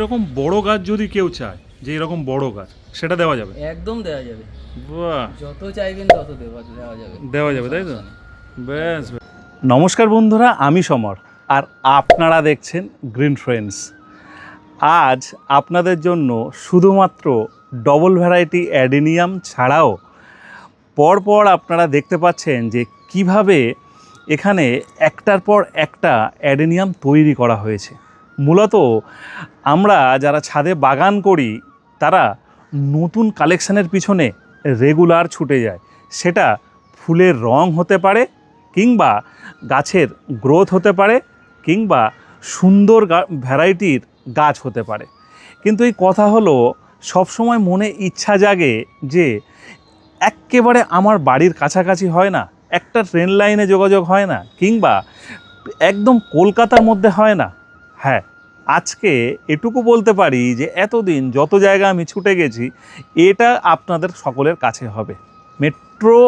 এরকম বড় গাছ যদি কেউ চায় যে এরকম বড় গাছ সেটা দেওয়া যাবে? একদম দেওয়া যাবে। বাহ। যত চাইবেন তত দেওয়া দেওয়া যাবে। দেওয়া যাবে তাই তো? ব্যাস ব্যাস। নমস্কার বন্ধুরা আমি সমর। আর আপনারা দেখছেন গ্রিন ফ্রেন্ডস। আজ আপনাদের জন্য শুধুমাত্র ডবল ভ্যারাইটি অ্যাডেনিয়াম ছাড়াও পরপর আপনারা দেখতে পাচ্ছেন যে কীভাবে এখানে একটার পর একটা অ্যাডেনিয়াম তৈরি করা হয়েছে। মূলত আমরা যারা ছাদে বাগান করি, তারা নতুন কালেকশানের পিছনে রেগুলার ছুটে যায়। সেটা ফুলের রং হতে পারে, কিংবা গাছের গ্রোথ হতে পারে, কিংবা সুন্দর ভ্যারাইটির গাছ হতে পারে। কিন্তু এই কথা হলো, সবসময় মনে ইচ্ছা জাগে যে, এক্কেবারে আমার বাড়ির কাছাকাছি হয় না, একটা ট্রেন লাইনে যোগাযোগ হয় না, কিংবা একদম কলকাতার মধ্যে হয় না। হ্যাঁ আজকে এটুকু বলতে পারি যে এতদিন যত জায়গা আমি ছুটে গেছি, এটা আপনাদের সকলের কাছে হবে। মেট্রো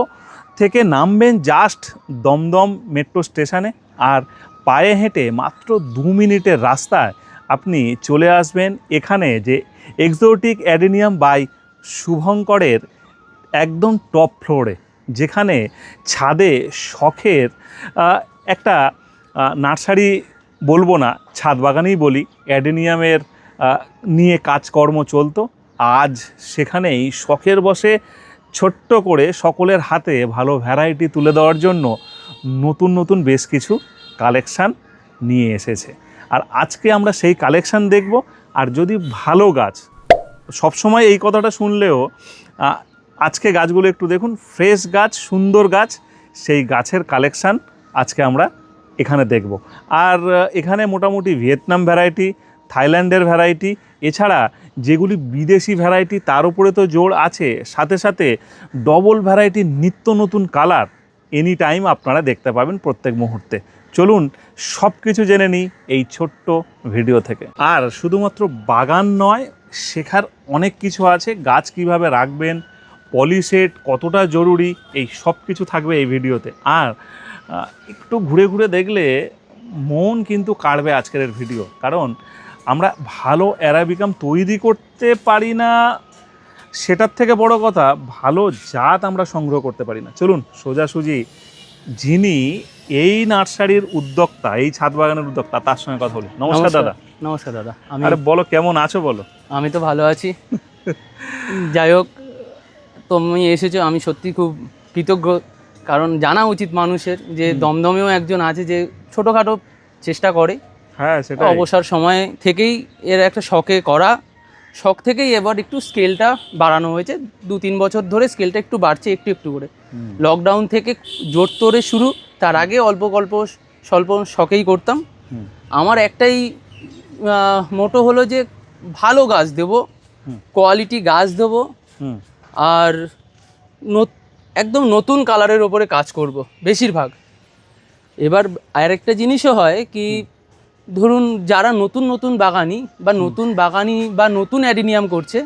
থেকে নামবেন জাস্ট দমদম মেট্রো স্টেশনে আর পায়ে হেঁটে মাত্র দু মিনিটের রাস্তায় আপনি চলে আসবেন এখানে যে এক্সোটিক অ্যাডেনিয়াম বাই শুভঙ্করের একদম টপ ফ্লোরে যেখানে ছাদে শখের একটা নার্সারি বলব না, ছাদ বাগানেই বলি, অ্যাডেনিয়ামের নিয়ে কাজকর্ম চলতো। আজ সেখানেই শখের বসে ছোট্ট করে সকলের হাতে ভালো ভ্যারাইটি তুলে দেওয়ার জন্য নতুন নতুন বেশ কিছু কালেকশান নিয়ে এসেছে। আর আজকে আমরা সেই কালেকশান দেখব, আর যদি ভালো গাছ, সবসময় এই কথাটা শুনলেও আজকে গাছগুলো একটু দেখুন ফ্রেশ গাছ, সুন্দর গাছ, সেই গাছের কালেকশান আজকে আমরা এখানে দেখব। আর এখানে মোটামুটি ভিয়েতনাম ভ্যারাইটি থাইল্যান্ডের ভ্যারাইটি এছাড়া যেগুলি বিদেশি ভ্যারাইটি তার উপরে তো জোর আছে। সাথে সাথে ডবল ভ্যারাইটির নিত্য নতুন কালার এনি টাইম আপনারা দেখতে পাবেন প্রত্যেক মুহূর্তে। চলুন সব কিছু জেনে নিই এই ছোট্ট ভিডিও থেকে। আর, শুধুমাত্র বাগান নয়, শেখার অনেক কিছু আছে। গাছ কীভাবে রাখবেন পলিসেট কতটা জরুরি এই সব কিছু থাকবে এই ভিডিওতে। আর একটু ঘুরে ঘুরে দেখলে মন কিন্তু কাড়বে আজকের ভিডিও। কারণ আমরা ভালো অ্যারাবিকাম তৈরি করতে পারি না সেটার থেকে বড় কথা ভালো জাত আমরা সংগ্রহ করতে পারি না। চলুন সোজাসুজি যিনি এই নার্সারির উদ্যোক্তা এই ছাদ বাগানের উদ্যোক্তা তার সঙ্গে কথা বলি। নমস্কার দাদা। নমস্কার দাদা। আমি আরে বলো কেমন আছো বলো? আমি তো ভালো আছি। যাই হোক তুমি এসেছ আমি সত্যি খুব কৃতজ্ঞ। কারণ জানা উচিত মানুষের যে দমদমেও একজন আছে যে ছোটোখাটো চেষ্টা করে। হ্যাঁ সেটা অবসর সময় থেকেই এর একটা শখে করা। শখ থেকেই এবার একটু স্কেলটা বাড়ানো হয়েছে। দু তিন বছর ধরে স্কেলটা একটু বাড়ছে একটু একটু করে। লকডাউন থেকে জোর তোরে শুরু। তার আগে অল্প গল্প স্বল্প শখেই করতাম। আমার একটাই মোটো হলো যে ভালো গাছ দেবো। কোয়ালিটি গাছ দেবো। হুম। আর একদম নতুন কালারের ওপরে কাজ করব বেশিরভাগ। এবার আরেকটা জিনিসও হয় কি ধরুন যারা নতুন নতুন বাগানি বা নতুন বাগানি বা নতুন অ্যাডিনিয়াম করছে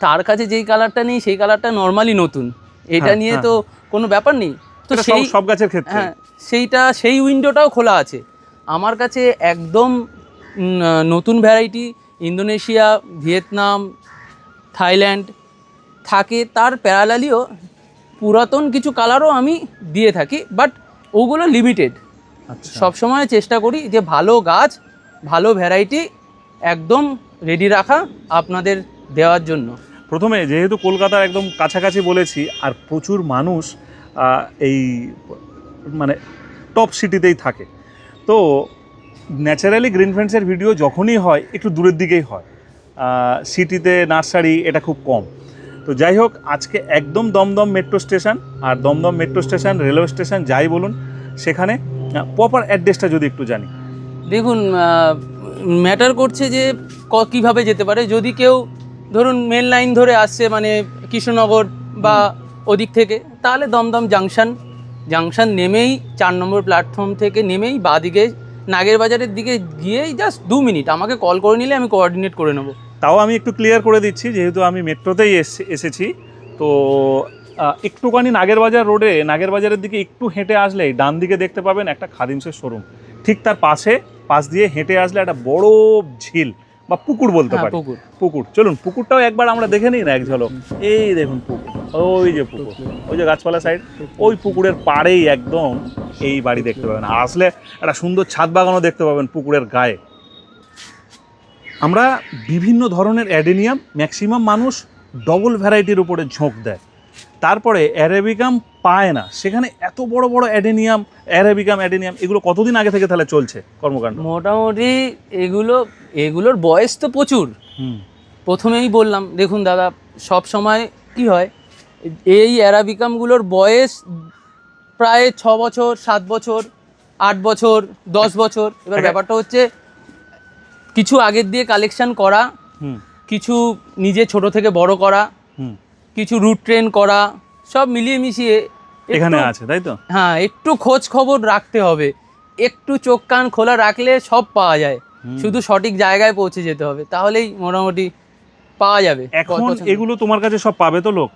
তার কাছে যেই কালারটা নেই সেই কালারটা নর্মালি নতুন। এটা হ্যাঁ, নিয়ে হ্যাঁ। তো কোনো ব্যাপার নেই। তো সেই সব গাছের ক্ষেত্রে। হ্যাঁ সেইটা সেই উইন্ডোটাও খোলা আছে। আমার কাছে একদম নতুন ভ্যারাইটি ইন্দোনেশিয়া ভিয়েতনাম থাইল্যান্ড থাকে তার প্যারালালিও পুরাতন কিছু কালারও আমি দিয়ে থাকি বাট ওগুলো লিমিটেড আচ্ছা। সবসময় চেষ্টা করি যে ভালো গাছ ভালো ভ্যারাইটি একদম রেডি রাখা আপনাদের দেওয়ার জন্য। প্রথমে যেহেতু কলকাতার একদম কাছাকাছি বলেছি আর প্রচুর মানুষ এই মানে টপ সিটিতেই থাকে। তো ন্যাচারালি গ্রিন ফ্রেন্ডসের ভিডিও যখনই হয় একটু দূরের দিকেই হয়। সিটিতে নার্সারি এটা খুব কম। তো যাই হোক আজকে একদম দমদম মেট্রো স্টেশন আর Dumdum metro station railway station যাই বলুন সেখানে প্রপার অ্যাড্রেসটা যদি একটু জানি। দেখুন ম্যাটার করছে যে ক- কীভাবে যেতে পারে। যদি কেউ ধরুন মেন লাইন ধরে আসছে মানে কৃষ্ণনগর বা ওদিক থেকে তাহলে দমদম জাংশন জাংশন নেমেই চার নম্বর প্ল্যাটফর্ম থেকে নেমেই বাদিকে নাগের বাজারের দিকে গিয়েই জাস্ট দু মিনিট আমাকে কল করে নিলে আমি কোঅর্ডিনেট করে নেব। তাও আমি একটু ক্লিয়ার করে দিচ্ছি যেহেতু আমি মেট্রোতেই এসে- এসেছি। তো একটুখানি নাগেরবাজার রোডে নাগেরবাজারের দিকে একটু হেঁটে আসলেই ডান দিকে দেখতে পাবেন একটা খাদিমসের শোরুম ঠিক তার পাশে পাশ দিয়ে হেঁটে আসলে একটা বড় ঝিল বা পুকুর বলতে হ্যাঁ পারি। পুকুর। পুকুর। চলুন পুকুরটাও একবার আমরা দেখে নিই না এক ঝলক। এই দেখুন পুকুর ওই যে পুকুর ওই যে গাছপালা সাইড ওই পুকুরের পাড়েই একদম এই বাড়ি দেখতে পাবেন। আর আসলে একটা সুন্দর ছাদ বাগানও দেখতে পাবেন পুকুরের গায়ে। আমরা বিভিন্ন ধরনের অ্যাডেনিয়াম ম্যাক্সিমাম মানুষ ডবল ভ্যারাইটির উপরে ঝোঁক দেয়। তারপরে অ্যারাবিকাম পায় না। সেখানে এত বড় বড় অ্যাডেনিয়াম অ্যারাবিকাম অ্যাডেনিয়াম এগুলো কতদিন আগে থেকে তাহলে চলছে কর্মকাণ্ড? মোটামুটি এগুলো এগুলোর বয়স তো প্রচুর। প্রথমেই বললাম দেখুন দাদা সব সময় কি হয় এই অ্যারাবিকামগুলোর বয়স প্রায় ছ বছর সাত বছর আট বছর দশ বছর। এবার ব্যাপারটা হচ্ছে কিছু আগের দিয়ে কালেকশন করা কিছু নিজে ছোট থেকে বড় করা কিছু রুট ট্রেন করা সব মিলিয়ে মিশিয়ে এখানে আছে তাই তো? হ্যাঁ একটু খোঁজ খবর রাখতে হবে। একটু চোখ কান খোলা রাখলে সব পাওয়া যায়। শুধু সঠিক জায়গায় পৌঁছে যেতে হবে তাহলেই মোটামুটি পাওয়া যাবে। এখন এগুলো তোমার কাছে সব পাবে তো লোক?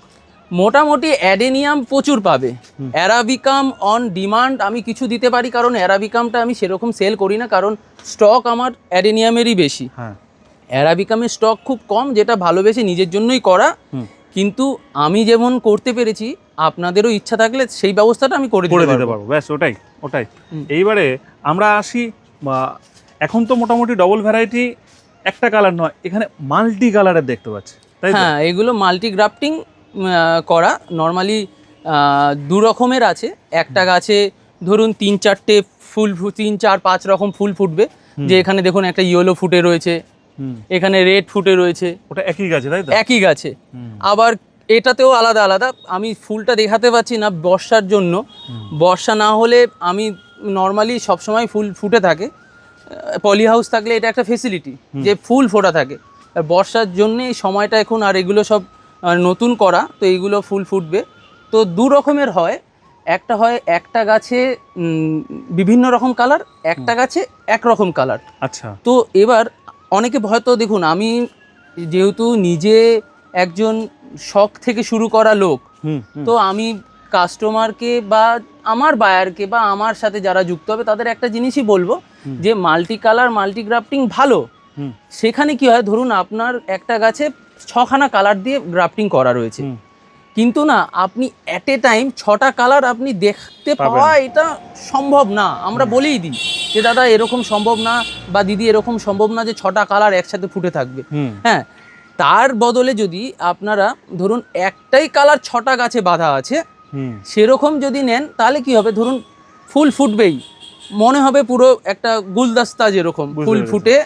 মোটামুটি অ্যাডেনিয়াম প্রচুর পাবে। অ্যারাবিকাম অন ডিমান্ড আমি কিছু দিতে পারি কারণ অ্যারাবিকামটা আমি সেরকম সেল করি না কারণ স্টক আমার অ্যাডেনিয়ামেরই বেশি। হ্যাঁ। অ্যারাবিকামের স্টক খুব কম যেটা ভালোবেসে নিজের জন্যই করা। কিন্তু আমি যেমন করতে পেরেছি আপনাদেরও ইচ্ছা থাকলে সেই ব্যবস্থাটা আমি করে দিতে পারব। ব্যাস ওটাই ওটাই। এইবারে আমরা আসি এখন তো মোটামুটি ডবল ভ্যারাইটি একটা কালার নয় এখানে মাল্টি কালারের দেখতে পাচ্ছি তাই হ্যাঁ এগুলো মাল্টি গ্রাফটিং করা। নর্মালি দু রকমের আছে। একটা গাছে ধরুন তিন চারটে ফুল তিন চার পাঁচ রকম ফুল ফুটবে। যে এখানে দেখুন একটা ইয়েলো ফুটে রয়েছে। এখানে রেড ফুটে রয়েছে। ওটা একই গাছে তাই তো? একই গাছে। আবার এটাতেও আলাদা আলাদা। আমি ফুলটা দেখাতে পাচ্ছি না বর্ষার জন্য। বর্ষা না হলে আমি নর্মালি সবসময় ফুল ফুটে থাকে। পলি হাউস থাকলে এটা একটা ফেসিলিটি যে ফুল ফোটা থাকে। আর বর্ষার জন্য এই সময়টা এখন আর এগুলো সব নতুন করা তো এইগুলো ফুল ফুটবে। তো দু রকমের হয়। একটা হয় একটা গাছে বিভিন্ন রকম কালার একটা গাছে এক রকম কালার। আচ্ছা। তো এবার অনেকে হয়তো দেখুন আমি যেহেতু নিজে একজন শখ থেকে শুরু করা লোক। তো আমি কাস্টমারকে বা আমার বায়ারকে বা আমার সাথে যারা যুক্ত হবে তাদের একটা জিনিসই বলব যে মাল্টি কালার মাল্টি গ্রাফটিং ভালো সেখানে কি হয় ধরুন আপনার একটা গাছে ছখানা কালার দিয়ে গ্রাফটিং করা রয়েছে। কিন্তু না আপনি অ্যাট এ টাইম ছটা কালার আপনি দেখতে পাওয়া এটা সম্ভব না। আমরা বলেই দিই যে দাদা এরকম সম্ভব না বা দিদি এরকম সম্ভব না যে ছটা কালার একসাথে ফুটে থাকবে। হ্যাঁ তার বদলে যদি আপনারা ধরুন একটাই কালার ছটা গাছে বাঁধা আছে হুম। সেরকম যদি নেন তাহলে কি হবে? ধরুন ফুল ফুটবেই। মনে হবে পুরো একটা গুলদস্তা যেরকম ফুল ফুটে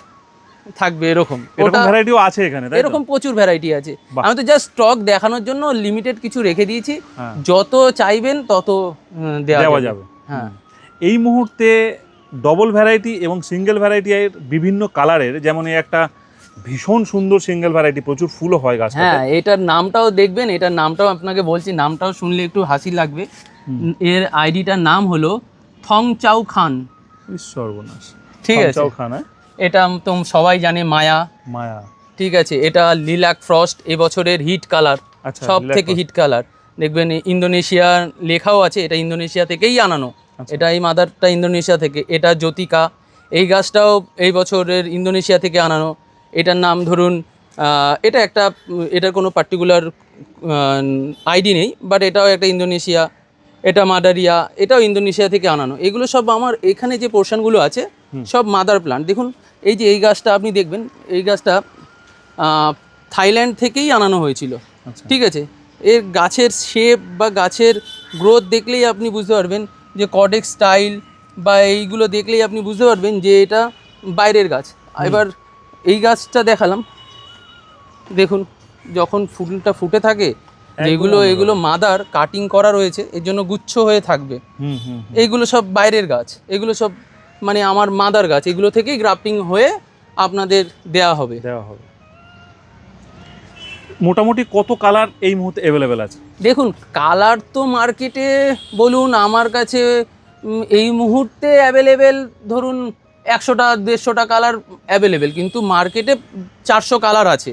থাকবে এরকম। এরকম ভ্যারাইটিও আছে এখানে এরকম প্রচুর ভ্যারাইটি আছে। আমি তো জাস্ট স্টক দেখানোর জন্য লিমিটেড কিছু রেখে দিয়েছি। হ্যাঁ। যত চাইবেন তত দেওয়া যাবে। হ্যাঁ। এই মুহূর্তে ডবল ভ্যারাইটি এবং সিঙ্গেল ভ্যারাইটি এর বিভিন্ন কালারের যেমন একটা ভীষণ সুন্দর সিঙ্গেল ভ্যারাইটি প্রচুর ফুলও হয় গাছটাতে। হ্যাঁ এটার নামটাও দেখবেন এটার নামটাও আপনাকে বলছি নামটাও শুনলে একটু হাসি লাগবে। এর আইডিটার নাম হলো থং চাউ খান সর্বনাশ। ঠিক আছে। খান হ্যাঁ? এটা তো সবাই জানে মায়া। মায়া। ঠিক আছে এটা লিলাক ফ্রস্ট এবছরের হিট কালার। আচ্ছা সব থেকে হিট কালার। দেখবেন ইন্দোনেশিয়ার লেখাও আছে এটা ইন্দোনেশিয়া থেকেই আনানো। আচ্ছা। এটা এই মাদারটা ইন্দোনেশিয়া থেকে এটা জ্যোতিকা। এই গাছটাও এই বছরের ইন্দোনেশিয়া থেকে আনানো। এটার নাম ধরুন এটা একটা এটার কোনো পার্টিকুলার আইডি নেই বাট এটাও একটা ইন্দোনেশিয়া। এটা মাদারিয়া এটাও ইন্দোনেশিয়া থেকে আনানো। এগুলো সব আমার এখানে যে পোর্শনগুলো আছে। সব মাদার প্লান্ট দেখুন এই যে এই গাছটা আপনি দেখবেন এই গাছটা থাইল্যান্ড থেকেই আনানো হয়েছিল। আচ্ছা। ঠিক আছে? এর গাছের শেপ বা গাছের গ্রোথ দেখলেই আপনি বুঝতে পারবেন যে কডেক্স স্টাইল বা এইগুলো দেখলেই আপনি বুঝতে পারবেন যে এটা বাইরের গাছ। এবার এই গাছটা দেখালাম। দেখুন যখন ফুলটা ফুটে থাকে যেগুলো অন্যরকম। এগুলো মাদার কাটিং করা রয়েছে এর জন্য গুচ্ছ হয়ে থাকবে। এইগুলো সব বাইরের গাছ। এগুলো সব মানে আমার মাদার গাছ এগুলো থেকেই গ্রাফটিং হয়ে আপনাদের দেয়া হবে। দেওয়া হবে। মোটামুটি কত কালার এই মুহূর্তে অ্যাভেলেবেল আছে? দেখুন কালার তো মার্কেটে বলুন আমার কাছে এই মুহূর্তে অ্যাভেলেবেল ধরুন একশোটা দেড়শোটা কালার অ্যাভেলেবেল কিন্তু মার্কেটে চারশো কালার আছে।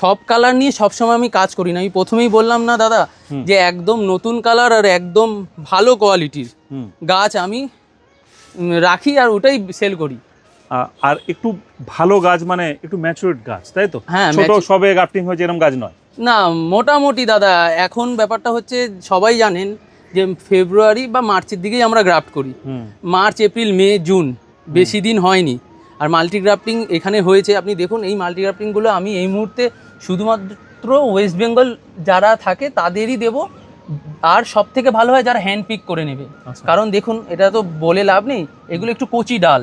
সব কালার নিয়ে সবসময় আমি কাজ করি না। আমি প্রথমেই বললাম না দাদা যে একদম নতুন কালার আর একদম ভালো কোয়ালিটির গাছ আমি রাখি আর ওটাই সেল করি। আর একটু ভালো গাছ মানে একটু ম্যাচুরেট গাছ তাই তো? হ্যাঁ, ছোট সবে গ্রাফটিং হয়েছে এরকম গাছ নয়। না মোটামুটি দাদা এখন ব্যাপারটা হচ্ছে সবাই জানেন যে ফেব্রুয়ারি বা মার্চের দিকেই আমরা গ্রাফট করি। মার্চ এপ্রিল মে জুন বেশি দিন হয়নি। আর মাল্টিগ্রাফটিং এখানে হয়েছে আপনি দেখুন এই মাল্টিগ্রাফটিংগুলো আমি এই মুহূর্তে শুধুমাত্র ওয়েস্ট বেঙ্গল যারা থাকে তাদেরই দেব। আর সব থেকে ভালো হয় যারা হ্যান্ড পিক করে নেবে। আচ্ছা। কারণ দেখুন এটা তো বলে লাভ নেই এগুলো একটু কচি ডাল।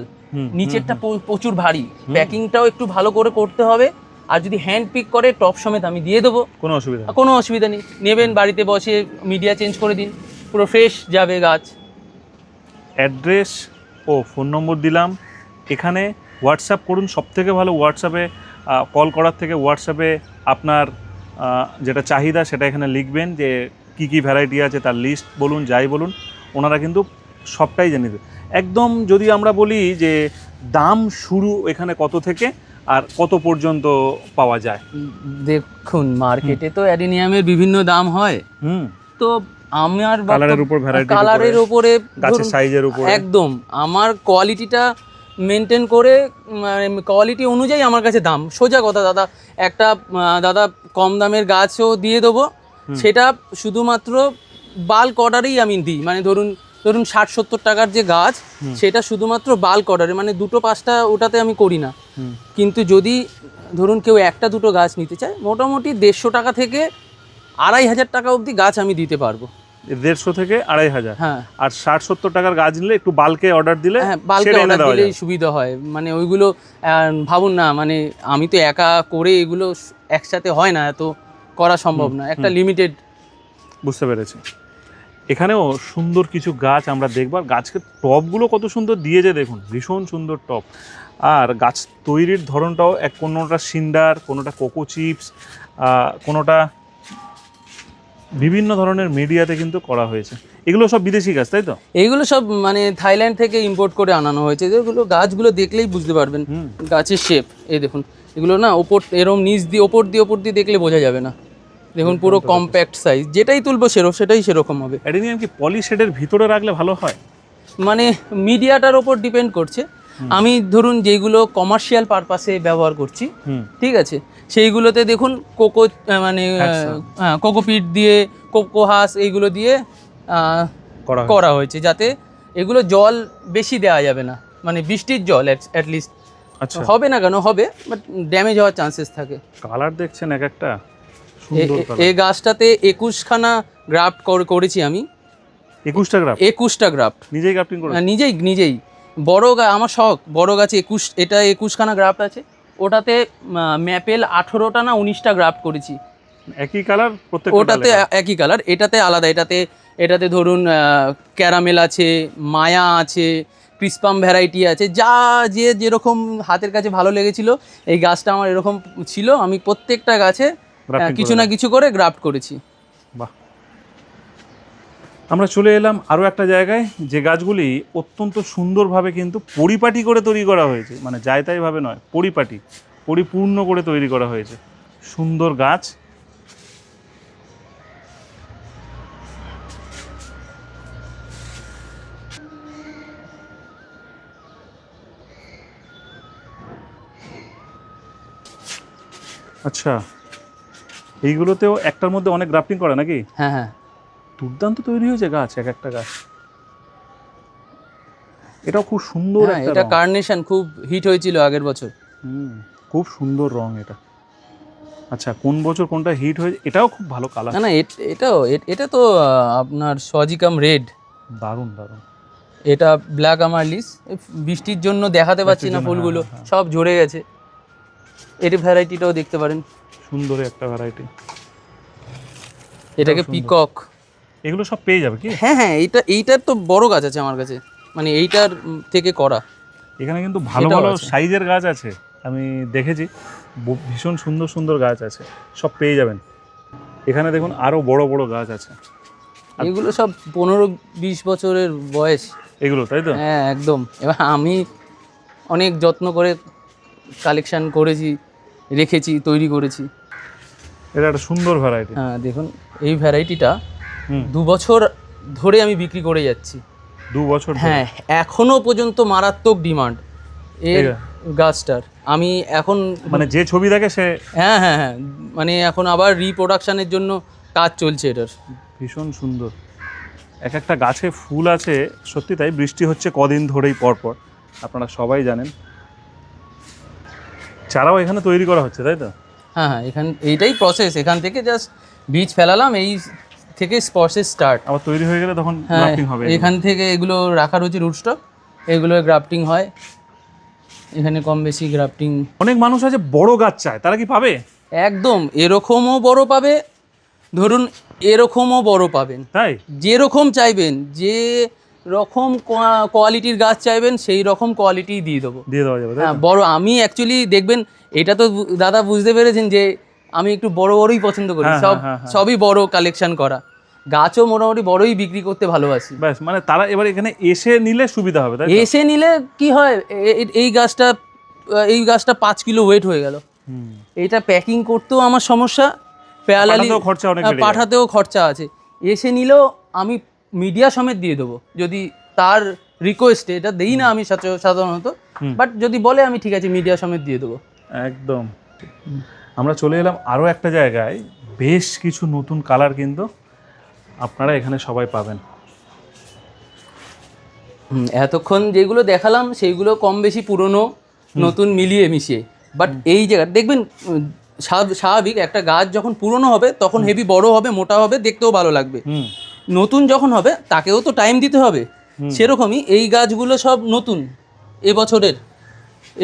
নিচেরটা প্রচুর ভারী। প্যাকিংটাও একটু ভালো করে করতে হবে। আর যদি হ্যান্ড পিক করে টপ সমেত আমি দিয়ে দেবো। কোনো অসুবিধা। কোনো অসুবিধা নেই। নেবেন বাড়িতে বসে মিডিয়া চেঞ্জ করে দিন। পুরো ফ্রেশ যাবে গাছ। অ্যাড্রেস ও ফোন নম্বর দিলাম। এখানে হোয়াটসঅ্যাপ করুন। সব থেকে ভালো হোয়াটসঅ্যাপে কল করার থেকে হোয়াটসঅ্যাপে আপনার যেটা চাহিদা সেটা এখানে লিখবেন যে কি কি ভ্যারাইটি আছে তার লিস্ট বলুন যাই বলুন ওনারা কিন্তু সবটাই জানিয়ে দেবে। একদম যদি আমরা বলি যে দাম শুরু এখানে কত থেকে আর কত পর্যন্ত পাওয়া যায়? দেখুন মার্কেটে তো অ্যাডিনিয়ামের বিভিন্ন দাম হয়। হুম। তো আমার কালারের উপর ভ্যারাইটি কালারের উপরে গাছের সাইজের উপর। একদম আমার কোয়ালিটিটা মেনটেন করে কোয়ালিটি অনুযায়ী আমার কাছে দাম। সোজা কথা দাদা একটা দাদা কম দামের গাছও দিয়ে দেবো সেটা শুধুমাত্র বাল্ক অর্ডারেই আমি দিই। মানে ধরুন ধরুন ষাট সত্তর টাকার যে গাছ সেটা শুধুমাত্র বাল্ক অর্ডারে মানে দুটো পাঁচটা ওটাতে আমি করি না। কিন্তু যদি ধরুন কেউ একটা দুটো গাছ নিতে চায় মোটামুটি দেড়শো টাকা থেকে আড়াই হাজার টাকা অবধি গাছ আমি দিতে পারব। দেড়শো থেকে আড়াই হাজার? হ্যাঁ। আর ষাট সত্তর টাকার গাছ নিলে একটু বালকে অর্ডার দিলে হ্যাঁ বাল্কে অর্ডার দিলেই সুবিধা হয়। মানে ওইগুলো ভাবুন না মানে আমি তো একা করে এগুলো একসাথে হয় না এত করা সম্ভব না একটা লিমিটেড বুঝতে পেরেছি। এখানেও সুন্দর কিছু গাছ আমরা দেখব আর গাছের টপগুলো কত সুন্দর দিয়েছে দেখুন ভীষণ সুন্দর টপ। আর গাছ তৈরির ধরনটাও এক কোনোটা সিন্ডার কোনোটা কোকো চিপস কোনোটা বিভিন্ন ধরনের মিডিয়াতে কিন্তু করা হয়েছে। এগুলো সব বিদেশি গাছ তাই তো? এইগুলো সব মানে থাইল্যান্ড থেকে ইম্পোর্ট করে আনানো হয়েছে। যেগুলো গাছগুলো দেখলেই বুঝতে পারবেন গাছের শেপ এই দেখুন এগুলো না ওপর এরম নিচ দিয়ে ওপর দিয়ে ওপর দিয়ে দেখলে বোঝা যাবে না। দেখুন পুরো কম্প্যাক্ট সাইজ যেটাই তুলবো সেরকম সেটাই সেরকম হবে। অ্যাডিনিয়াম কি পলি শেডের ভিতরে রাখলে ভালো হয়? মানে মিডিয়াটার ওপর ডিপেন্ড করছে। আমি ধরুন যেগুলো কমার্শিয়াল পারপাসে ব্যবহার করছি ঠিক আছে? সেইগুলোতে দেখুন কোকো মানে। কোকোপিট দিয়ে কোকোহাস এইগুলো দিয়ে করা করা হয়েছে যাতে এগুলো জল বেশি দেওয়া যাবে না। মানে বৃষ্টির জল অ্যাটলিস্ট আচ্ছা। হবে না কেন? হবে বাট ড্যামেজ হওয়ার চান্সেস থাকে। কালার দেখছেন এক একটা? এই গাছটাতে একুশখানা গ্রাফট করেছি আমি। একুশটা গ্রাফ একুশটা গ্রাফট নিজেই গ্রাফটিং করে নিজেই নিজেই। বড় গা আমার শখ বড় গাছে একুশ এটা একুশখানা গ্রাফট আছে। ওটাতে ম্যাপেল আঠেরোটা না উনিশটা গ্রাফট করেছি। একই কালার প্রত্যেক ওটাতে একই কালার এটাতে আলাদা। এটাতে এটাতে ধরুন ক্যারামেল আছে মায়া আছে ক্রিসপাম ভ্যারাইটি আছে। যা যে যেরকম হাতের কাছে ভালো লেগেছিল এই গাছটা আমার এরকম ছিল। আমি প্রত্যেকটা গাছে কিছু না কিছু করে গ্রাফট করেছি। বাহ। আমরা চলে এলাম আরও একটা জায়গায় যে গাছগুলি অত্যন্ত সুন্দরভাবে কিন্তু পরিপাটি করে তৈরি করা হয়েছে। মানে যায় তাইভাবে নয় পরিপাটি পরিপূর্ণ করে তৈরি করা হয়েছে। সুন্দর গাছ। আচ্ছা এইগুলোতেও একটার মধ্যে অনেক গ্রাফটিং করে নাকি? হ্যাঁ হ্যাঁ। দুর্দান্ত তৈরি হয়েছে গাছ এক একটা গাছ। এটাও খুব সুন্দর হ্যাঁ এটা। কার্নেশন খুব হিট হয়েছিল আগের বছর। হুম, খুব সুন্দর রং এটা। আচ্ছা কোন বছর কোনটা হিট হয়েছে? এটাও খুব ভালো কালার না না এট- এটাও এটা তো আপনার সজিকাম রেড দারুণ দারুণ। এটা ব্ল্যাক আমারলিস বৃষ্টির জন্য দেখাতে পাচ্ছি না ফুলগুলো হ্যাঁ, হ্যাঁ। সব ঝরে গেছে। এর ভ্যারাইটিটাও দেখতে পারেন। সুন্দর একটা ভ্যারাইটি এটাকে পিকক এগুলো সব পেয়ে যাবে কি? হ্যাঁ হ্যাঁ এইটা এইটার তো বড় গাছ আছে আমার কাছে। মানে এইটার থেকে করা। এখানে কিন্তু ভালো ভালো সাইজের গাছ আছে। আমি দেখেছি ভীষণ সুন্দর সুন্দর গাছ আছে। সব পেয়ে যাবেন। এখানে দেখুন আরও বড় বড় গাছ আছে। এগুলো সব পনেরো বিশ বছরের বয়স। এগুলো তাই তো? হ্যাঁ একদম। এবার আমি অনেক যত্ন করে কালেকশান করেছি রেখেছি তৈরি করেছি। এটা একটা সুন্দর ভ্যারাইটি হ্যাঁ দেখুন এই ভ্যারাইটিটা দু বছর ধরে আমি বিক্রি করে যাচ্ছি। দু বছর হ্যাঁ এখনও পর্যন্ত মারাত্মক ডিমান্ড এর গাছটার। আমি এখন মানে যে ছবি দেখে সে হ্যাঁ হ্যাঁ হ্যাঁ মানে এখন আবার রিপ্রোডাকশনের জন্য কাজ চলছে এটার। ভীষণ সুন্দর। এক একটা গাছে ফুল আছে সত্যি তাই বৃষ্টি হচ্ছে কদিন ধরেই পরপর আপনারা সবাই জানেন। চারাও এখানে তৈরি করা হচ্ছে তাই তো? হ্যাঁ হ্যাঁ এখান এইটাই প্রসেস এখান থেকে জাস্ট বীজ ফেলালাম এই থেকে প্রসেস স্টার্ট আবার তৈরি হয়ে গেলে তখন হ্যাঁ গ্রাফটিং হবে এখান থেকে এগুলো রাখা রয়েছে রুটস্টক এগুলো গ্রাফটিং হয়। এখানে কম বেশি গ্রাফটিং অনেক মানুষ আছে বড় গাছ চায়। তারা কি পাবে? একদম এরকমও বড় পাবে। ধরুন এরকমও বড় পাবেন। তাই? যেরকম চাইবেন যে রকম কোয়ালিটির গাছ চাইবেন সেই রকম কোয়ালিটি দিয়ে দেবো। দিয়ে দেওয়া যাবে হ্যাঁ বড় আমি অ্যাকচুয়ালি দেখবেন এটা তো দাদা বুঝতে পেরেছেন যে আমি একটু বড় বড়ই পছন্দ করি হ্যাঁ, সব হ্যাঁ, হ্যাঁ। সবই বড় কালেকশন করা। গাছও মোটামুটি বড়ই বিক্রি করতে ভালোবাসি। ব্যাস মানে তারা এবার এখানে এসে নিলে সুবিধা হবে এসে নিলে কি হয় এই গাছটা এই গাছটা পাঁচ কিলো ওয়েট হয়ে গেল। এটা প্যাকিং করতেও আমার সমস্যা পাঠাতেও খরচা পাঠাতেও খরচা আছে। এসে নিলেও আমি মিডিয়া সমেত দিয়ে দেবো। যদি তার রিকোয়েস্টে এটা দেই না আমি সাধারণত বাট যদি বলে আমি ঠিক আছে মিডিয়া সমেত দিয়ে দেবো। একদম। আমরা চলে এলাম আরও একটা জায়গায়। বেশ কিছু নতুন কালার কিন্তু আপনারা এখানে সবাই পাবেন। হুম, এতক্ষণ যেগুলো দেখালাম সেইগুলো কম বেশি পুরনো নতুন মিলিয়ে মিশিয়ে। বাট এই জায়গা দেখবেন স্বাভ- স্বাভাবিক একটা গাছ যখন পুরনো হবে তখন হেভি বড় হবে মোটা হবে দেখতেও ভালো লাগবে। নতুন যখন হবে তাকেও তো টাইম দিতে হবে। সেরকমই এই গাছগুলো সব নতুন এবছরের।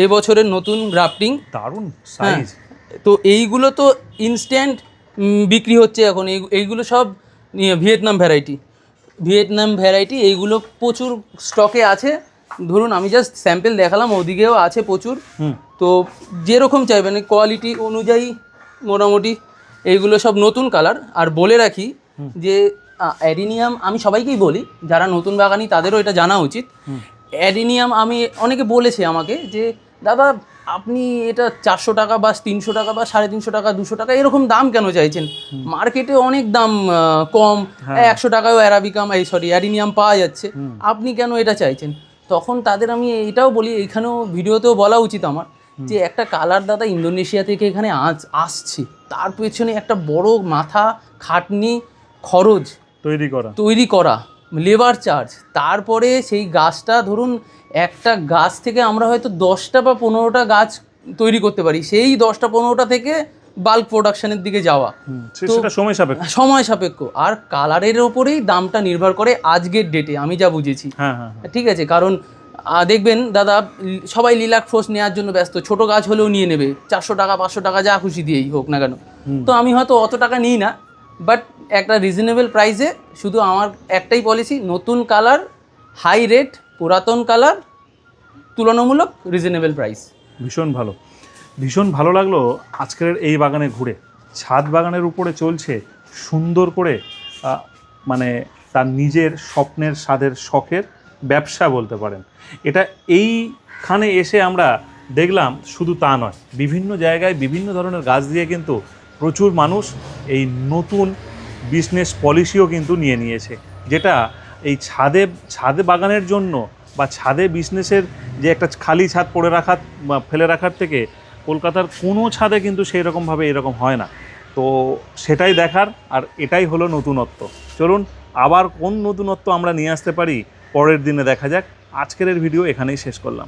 এবছরের নতুন গ্রাফটিং দারুণ হ্যাঁ। সাইজ তো এইগুলো তো ইনস্ট্যান্ট বিক্রি হচ্ছে এখন। এই এইগুলো সব ভিয়েতনাম ভ্যারাইটি ভিয়েতনাম ভ্যারাইটি এইগুলো প্রচুর স্টকে আছে। ধরুন আমি জাস্ট স্যাম্পেল দেখালাম ওদিকেও আছে প্রচুর। তো যেরকম চাইবেন কোয়ালিটি অনুযায়ী মোটামুটি এইগুলো সব নতুন কালার আর বলে রাখি যে অ্যাডিনিয়াম আমি সবাইকেই বলি যারা নতুন বাগানি তাদেরও এটা জানা উচিত। অ্যাডিনিয়াম আমি অনেকে বলেছে আমাকে যে দাদা আপনি এটা চারশো টাকা বা তিনশো টাকা বা সাড়ে তিনশো টাকা দুশো টাকা এরকম দাম কেন চাইছেন? মার্কেটে অনেক দাম কম। একশো টাকাও অ্যারাবিকাম এই সরি অ্যাডিনিয়াম পাওয়া যাচ্ছে। আপনি কেন এটা চাইছেন? তখন তাদের আমি এটাও বলি এখানেও ভিডিওতেও বলা উচিত আমার যে একটা কালার দাদা ইন্দোনেশিয়া থেকে এখানে আজ আসছে। তার পেছনে একটা বড় মাথা খাটনি খরচ। তৈরি করা। তৈরি করা লেবার চার্জ তারপরে সেই গাছটা ধরুন একটা গাছ থেকে আমরা হয়তো দশটা বা পনেরোটা গাছ তৈরি করতে পারি। সেই দশটা পনেরোটা থেকে বাল্ক প্রোডাকশনের দিকে যাওয়া। সেটা সময় সাপেক্ষ। সময় সাপেক্ষ। আর কালারের ওপরেই দামটা নির্ভর করে আজকের ডেটে আমি যা বুঝেছি। হ্যাঁ হ্যাঁ হ্যাঁ। ঠিক আছে কারণ দেখবেন দাদা সবাই লিলাক ফোর্স নেওয়ার জন্য ব্যস্ত। ছোট গাছ হলেও নিয়ে নেবে। চারশো টাকা পাঁচশো টাকা যা খুশি দিয়েই হোক না কেন। তো আমি হয়তো অত টাকা নিই না। বাট একটা রিজনেবল প্রাইসে শুধু আমার একটাই পলিসি নতুন কালার হাই রেট পুরাতন কালার তুলনামূলক রিজনেবল প্রাইস ভীষণ ভালো। ভীষণ ভালো লাগল আজকের এই বাগানে ঘুরে। ছাদ বাগানের উপরে চলছে সুন্দর করে মানে তার নিজের স্বপ্নের স্বাদের শখের ব্যবসা বলতে পারেন। এটা এইখানে এসে আমরা দেখলাম শুধু তা নয়। বিভিন্ন জায়গায় বিভিন্ন ধরনের গাছ দিয়ে কিন্তু প্রচুর মানুষ এই নতুন বিজনেস পলিসিও কিন্তু নিয়ে নিয়েছে, যেটা এই ছাদে ছাদে বাগানের জন্য বা ছাদে বিজনেসের যে একটা খালি ছাদ পড়ে রাখার বা ফেলে রাখার থেকে কলকাতার কোনো ছাদে কিন্তু সেই রকমভাবে এরকম হয় না। তো সেটাই দেখার, আর এটাই হলো নতুনত্ব। চলুন, আবার কোন নতুনত্ব আমরা নিয়ে আসতে পারি, পরের দিনে দেখা যাক। আজকের ভিডিও এখানেই শেষ করলাম।